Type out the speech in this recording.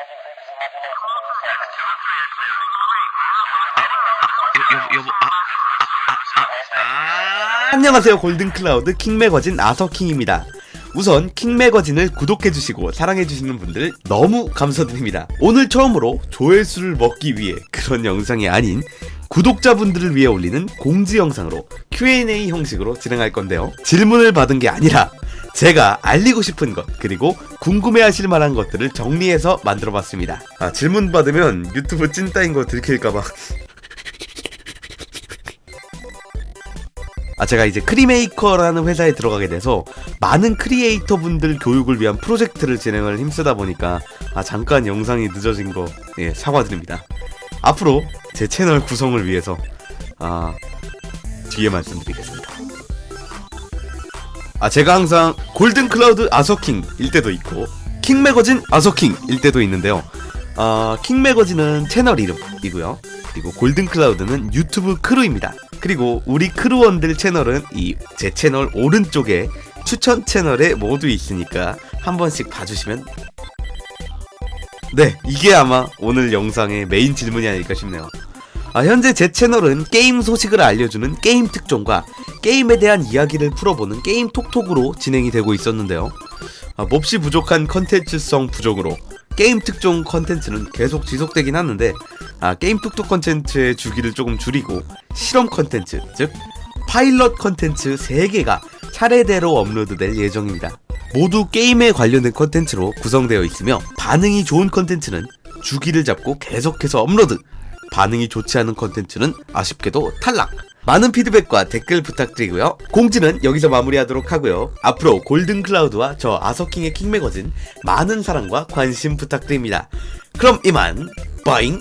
아, 아, 아. 안녕하세요. 골든클라우드 킹매거진 아서킹입니다. 우선 킹매거진을 구독해주시고 사랑해주시는 분들 너무 감사드립니다. 오늘 처음으로 조회수를 먹기 위해 그런 영상이 아닌 구독자분들을 위해 올리는 공지 영상으로 Q&A 형식으로 진행할 건데요. 질문을 받은 게 아니라 제가 알리고 싶은 것 그리고 궁금해하실 만한 것들을 정리해서 만들어봤습니다. 아 질문 받으면 유튜브 찐따인 거 들킬까봐. 아, 제가 이제 크리메이커라는 회사에 들어가게 돼서 많은 크리에이터 분들 교육을 위한 프로젝트를 진행을 힘쓰다 보니까 아, 잠깐 영상이 늦어진 거 예, 사과드립니다. 앞으로 제 채널 구성을 위해서 아, 뒤에 말씀드리겠습니다. 아, 제가 항상 골든 클라우드 아서킹 일 때도 있고 킹 매거진 아서킹 일 때도 있는데요. 아, 킹 매거진은 채널 이름이고요. 그리고 골든 클라우드는 유튜브 크루입니다. 그리고 우리 크루원들 채널은 이 제 채널 오른쪽에 추천 채널에 모두 있으니까 한 번씩 봐주시면 네 이게 아마 오늘 영상의 메인 질문이 아닐까 싶네요. 아, 현재 제 채널은 게임 소식을 알려주는 게임 특종과 게임에 대한 이야기를 풀어보는 게임 톡톡으로 진행이 되고 있었는데요. 아, 몹시 부족한 컨텐츠성 부족으로 게임 특종 컨텐츠는 계속 지속되긴 하는데 아, 게임 톡톡 컨텐츠의 주기를 조금 줄이고 실험 컨텐츠 즉 파일럿 컨텐츠 3개가 차례대로 업로드될 예정입니다. 모두 게임에 관련된 컨텐츠로 구성되어 있으며 반응이 좋은 컨텐츠는 주기를 잡고 계속해서 업로드. 반응이 좋지 않은 컨텐츠는 아쉽게도 탈락. 많은 피드백과 댓글 부탁드리고요. 공지는 여기서 마무리하도록 하고요. 앞으로 골든클라우드와 저 아서킹의 킹매거진 많은 사랑과 관심 부탁드립니다. 그럼 이만 빠잉